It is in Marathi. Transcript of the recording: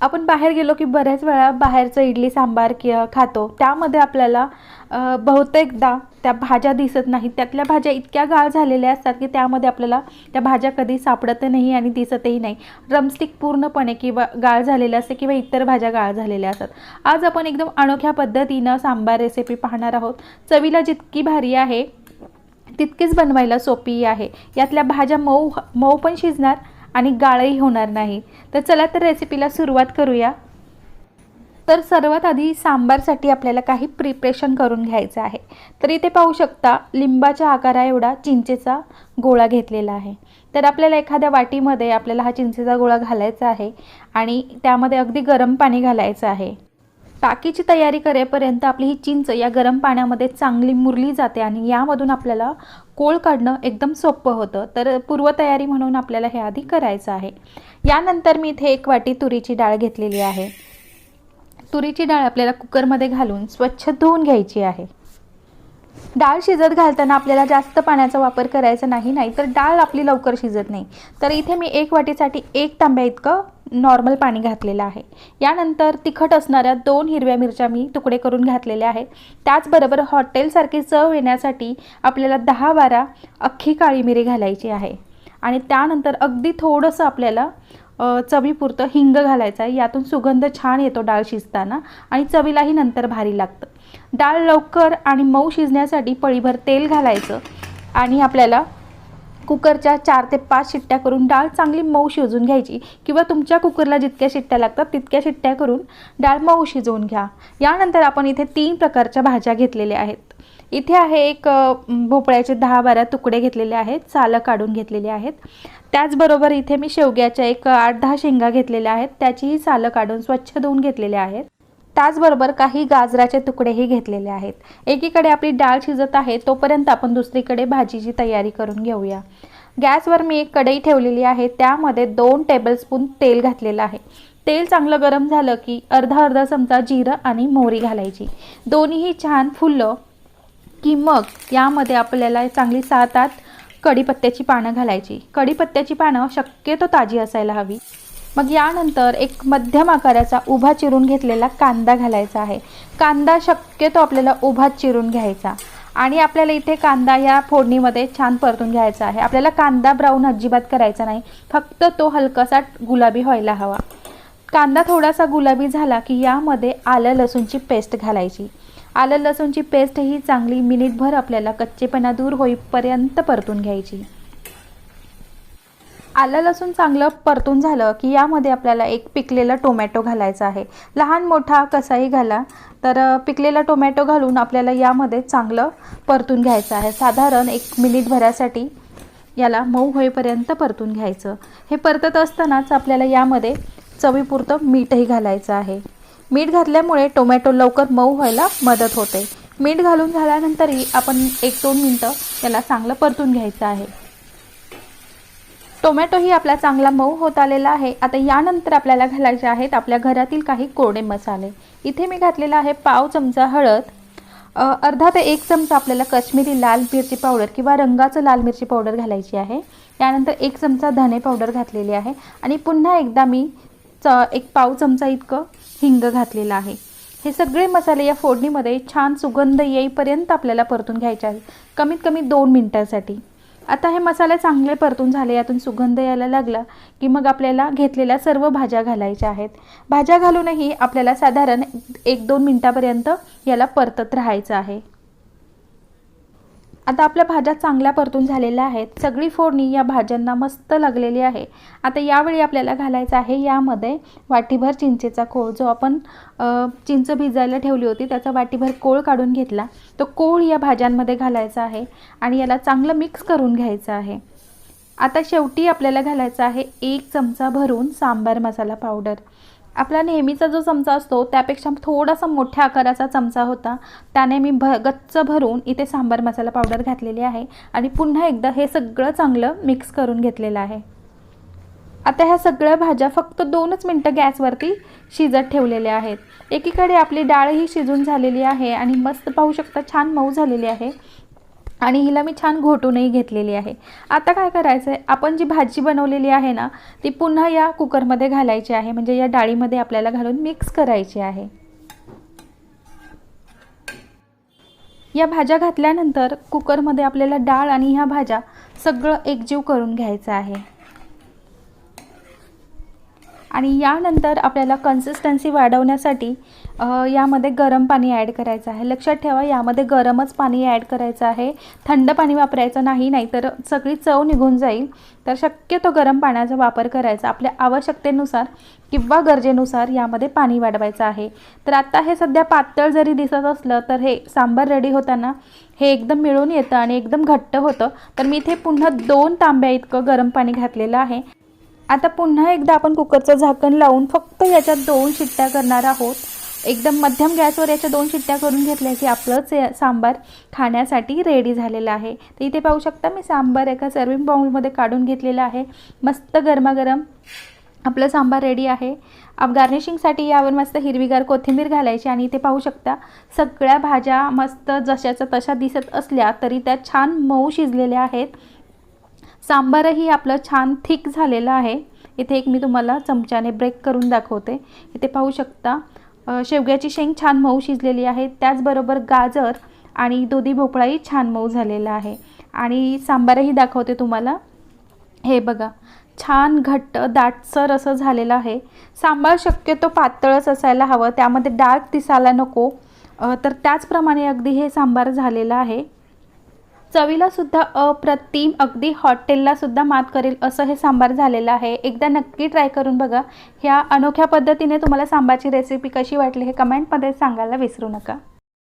आपण बाहेर गेलो की बऱ्याच वेळा बाहेरचं इडली सांबार कि खातो. त्यामध्ये आपल्याला बहुतेकदा त्या भाज्या दिसत नाहीत. त्यातल्या भाज्या इतक्या गाळ झालेल्या असतात की त्यामध्ये आपल्याला त्या भाज्या कधी सापडत नाही आणि दिसतही नाही. रमस्टिक पूर्णपणे किंवा गाळ झालेल्या असते किंवा इतर भाज्या गाळ झालेल्या असतात. आज आपण एकदम अनोख्या पद्धतीनं सांबार रेसिपी पाहणार आहोत. चवीला जितकी भारी आहे तितकीच बनवायला सोपी आहे. यातल्या भाज्या मऊ मऊ पण शिजणार आणि गाळही होणार नाही. तर चला तर रेसिपीला सुरुवात करूया. तर सर्वात आधी सांबारसाठी आपल्याला काही प्रिपरेशन करून घ्यायचं आहे. तर इथे पाहू शकता लिंबाच्या आकारा एवढा चिंचेचा गोळा घेतलेला आहे. तर आपल्याला एखाद्या वाटीमध्ये आपल्याला हा चिंचेचा गोळा घालायचा आहे आणि त्यामध्ये अगदी गरम पाणी घालायचं आहे. टाकीची तयारी करेपर्यंत आपली ही चिंच या गरम पाण्यामध्ये चांगली मुरली जाते आणि यामधून आपल्याला कोळ काढणं एकदम सोपं होतं. तर पूर्वतयारी म्हणून आपल्याला हे आधी करायचं आहे. यानंतर मी इथे एक वाटी तुरीची डाळ घेतलेली आहे. तुरीची डाळ आपल्याला कुकरमध्ये घालून स्वच्छ धुवून घ्यायची आहे. डाळ शिजत घालताना आपल्याला जास्त पाण्याचा वापर करायचा नाही नाही तर डाळ आपली लवकर शिजत नाही. तर इथे मी एक वाटीसाठी एक तांब्या इतकं नॉर्मल पाणी घातलेलं आहे. यानंतर तिखट असणाऱ्या दोन हिरव्या मिरच्या मी तुकडे करून घातलेल्या आहेत. त्याचबरोबर हॉटेलसारखी चव येण्यासाठी आपल्याला दहा बारा अख्खी काळी मिरी घालायची आहे. आणि त्यानंतर अगदी थोडंसं आपल्याला चवीपुरतं हिंग घालायचं आहे. यातून सुगंध छान येतो डाळ शिजताना आणि चवीलाही नंतर भारी लागतं. डाळ लवकर आणि मऊ शिजण्यासाठी पळीभर तेल घालायचं आणि आपल्याला कुकरच्या चार ते पाच शिट्ट्या करून डाळ चांगली मऊ शिजून घ्यायची. किंवा तुमच्या कुकरला जितक्या शिट्ट्या लागतात तितक्या शिट्ट्या करून डाळ मऊ शिजवून घ्या. यानंतर आपण इथे तीन प्रकारच्या भाज्या घेतलेल्या आहेत. इथे आहे एक भोपळ्याचे दहा बारा तुकडे घेतलेले आहेत सालं काढून घेतलेले आहेत. त्याचबरोबर इथे मी शेवग्याच्या एक आठ दहा शेंगा घेतलेल्या आहेत. त्याचीही सालं काढून स्वच्छ धुवून घेतलेल्या आहेत. त्याचबरोबर काही गाजराचे तुकडेही घेतलेले आहेत. एकीकडे आपली डाळ शिजत आहे तोपर्यंत आपण दुसरीकडे भाजीची तयारी करून घेऊया. गॅसवर मी एक कढई ठेवलेली आहे त्यामध्ये दोन टेबलस्पून तेल घातलेलं आहे. तेल चांगलं गरम झालं की अर्धा अर्धा चमचा जिरं आणि मोहरी घालायची. दोन्हीही छान फुललं की मग यामध्ये आपल्याला चांगली सात आठ कढीपत्त्याची पानं घालायची. कढीपत्त्याची पानं शक्यतो ताजी असायला हवी. मग यानंतर एक मध्यम आकाराचा उभा चिरून घेतलेला कांदा घालायचा आहे. कांदा शक्यतो आपल्याला उभा चिरून घ्यायचा. आणि आपल्याला इथे कांदा या फोडणीमध्ये छान परतून घ्यायचा आहे. आपल्याला कांदा ब्राऊन अजिबात करायचा नाही. फक्त तो हलकासा गुलाबी व्हायला हवा. कांदा थोडासा गुलाबी झाला की यामध्ये आलं लसूणची पेस्ट घालायची. आलं लसूणची पेस्ट ही चांगली मिनिटभर आपल्याला कच्चेपणा दूर होईपर्यंत परतून घ्यायची. आलं लसूण चांगलं परतून झालं की यामध्ये आपल्याला एक पिकलेला टोमॅटो घालायचा आहे. लहान मोठा कसाही घाला तर पिकलेला टोमॅटो घालून आपल्याला यामध्ये चांगलं परतून घ्यायचं आहे. साधारण एक मिनिटभरासाठी याला मऊ होईपर्यंत परतून घ्यायचं. हे परतत असतानाच आपल्याला यामध्ये चवीपुरतं मीठही घालायचं आहे. मीठ घातल्यामुळे टोमॅटो लवकर मऊ व्हायला मदत होते. मीठ घालून झाल्यानंतरही आपण एक दोन मिनटं याला चांगलं परतून घ्यायचं आहे. टोमॅटोही आपला चांगला मऊ होत आलेला आहे. आता यानंतर आपल्याला घालायचे आहेत आपल्या घरातील काही कोरडे मसाले. इथे मी घातलेला आहे पाव चमचा हळद. अर्धा ते एक चमचा आपल्याला काश्मीरी लाल मिरची पावडर किंवा रंगाचं लाल मिरची पावडर घालायची आहे. यानंतर एक चमचा धने पावडर घातलेली आहे. आणि पुन्हा एकदा मी च एक पाव चमचा इतकं हिंग घातलेलं आहे. हे सगळे मसाले या फोडणीमध्ये छान सुगंध येईपर्यंत आपल्याला परतून घ्यायचे आहे कमीत कमी दोन मिनटासाठी. आता हे मसाले चांगले परतून झाले यातून सुगंध यायला लागला की मग आपल्याला घेतलेल्या सर्व भाज्या घालायच्या आहेत. भाज्या घालूनही आपल्याला साधारण एक दोन मिनटापर्यंत याला परतत राहायचं आहे. आता आपल्या भाज्या चांगल्या परतून झालेल्या आहेत. सगळी फोडणी या भाज्यांना मस्त लागलेली आहे. आता यावेळी आपल्याला घालायचं आहे यामध्ये वाटीभर चिंचेचा कोळ जो आपण चिंच भिजायला ठेवली होती त्याचा वाटीभर कोळ काढून घेतला. तो कोळ या भाज्यांमध्ये घालायचा आहे आणि याला चांगलं मिक्स करून घ्यायचं आहे. आता शेवटी आपल्याला घालायचं आहे एक चमचा भरून सांबार मसाला पावडर. आपला नेहमीचा जो चमचा असतो त्यापेक्षा थोडासा मोठ्या आकाराचा चमचा होता. त्याने मी भ गच्च भरून इथे सांबार मसाला पावडर घातलेली आहे आणि पुन्हा एकदा हे सगळं चांगलं मिक्स करून घेतलेलं आहे. आता ह्या सगळ्या भाज्या फक्त दोनच मिनटं गॅसवरती शिजत ठेवलेल्या आहेत. एकीकडे आपली डाळ ही शिजून झालेली आहे आणि मस्त पाहू शकता छान मऊ झालेली आहे. आणि हिला मी छान घोटूनही घेतलेली आहे. आता काय करायचं आहे आपण जी भाजी बनवलेली आहे ना ती पुन्हा या कुकरमध्ये घालायची आहे. म्हणजे या डाळीमध्ये आपल्याला घालून मिक्स करायची आहे. या भाज्या घातल्यानंतर कुकरमध्ये आपल्याला डाळ आणि ह्या भाज्या सगळं एकजीव करून घ्यायचं आहे. आणि यानंतर आपल्याला कन्सिस्टन्सी वाढवण्यासाठी यामध्ये गरम पाणी ॲड करायचं आहे. लक्षात ठेवा यामध्ये गरमच पाणी ॲड करायचं आहे. थंड पाणी वापरायचं नाही नाहीतर सगळी चव निघून जाईल. तर शक्यतो गरम पाण्याचा वापर करायचा. आपल्या आवश्यकतेनुसार किंवा गरजेनुसार यामध्ये पाणी वाढवायचं आहे. तर आता हे सध्या पातळ जरी दिसत असलं तर हे सांबार रेडी होताना हे एकदम मिळून येतं आणि एकदम घट्ट होतं. तर मी इथे पुन्हा दोन तांब्या इतकं गरम पाणी घातलेलं आहे. आता पुन्हा एकदा आपण कुकरचं झाकण लावून फक्त याच्यात दोन शिट्ट्या करणार आहोत. एकदम मध्यम गॅसवर याच्या दोन शिट्ट्या करून घेतल्या की आपलंच सांबार खाण्यासाठी रेडी झालेलं आहे. तर इथे पाहू शकता मी सांबार एका सर्विंग बाउलमध्ये काढून घेतलेलं आहे. मस्त गरमागरम आपलं सांबार रेडी आहे. आप गार्निशिंगसाठी यावर मस्त हिरवीगार कोथिंबीर घालायची आणि इथे पाहू शकता सगळ्या भाज्या मस्त जशाच्या तशा दिसत असल्या तरी त्या छान मऊ शिजलेल्या आहेत. सांबारही आपलं छान थिक झालेलं आहे. इथे एक मी तुम्हाला चमच्याने ब्रेक करून दाखवते. इथे पाहू शकता शेवग्याची शेंग छान मऊ शिजलेली आहे. त्याचबरोबर गाजर आणि दुधी भोपळाही छान मऊ झालेला आहे. आणि सांबारही दाखवते तुम्हाला. हे बघा छान घट्ट दाटसर असं झालेलं आहे. सांबार शक्यतो पातळच असायला हवं. त्यामध्ये डार्क दिसायला नको. तर त्याचप्रमाणे अगदी हे सांबार झालेलं आहे. चवीला सुद्धा अप्रतिम अगदी हॉटेलला सुद्धा मात करेल असं हे सांबार झालेलं आहे. एकदा नक्की ट्राय करून बघा. ह्या अनोख्या पद्धतीने तुम्हाला सांबारची रेसिपी कशी वाटली हे कमेंटमध्ये सांगायला विसरू नका.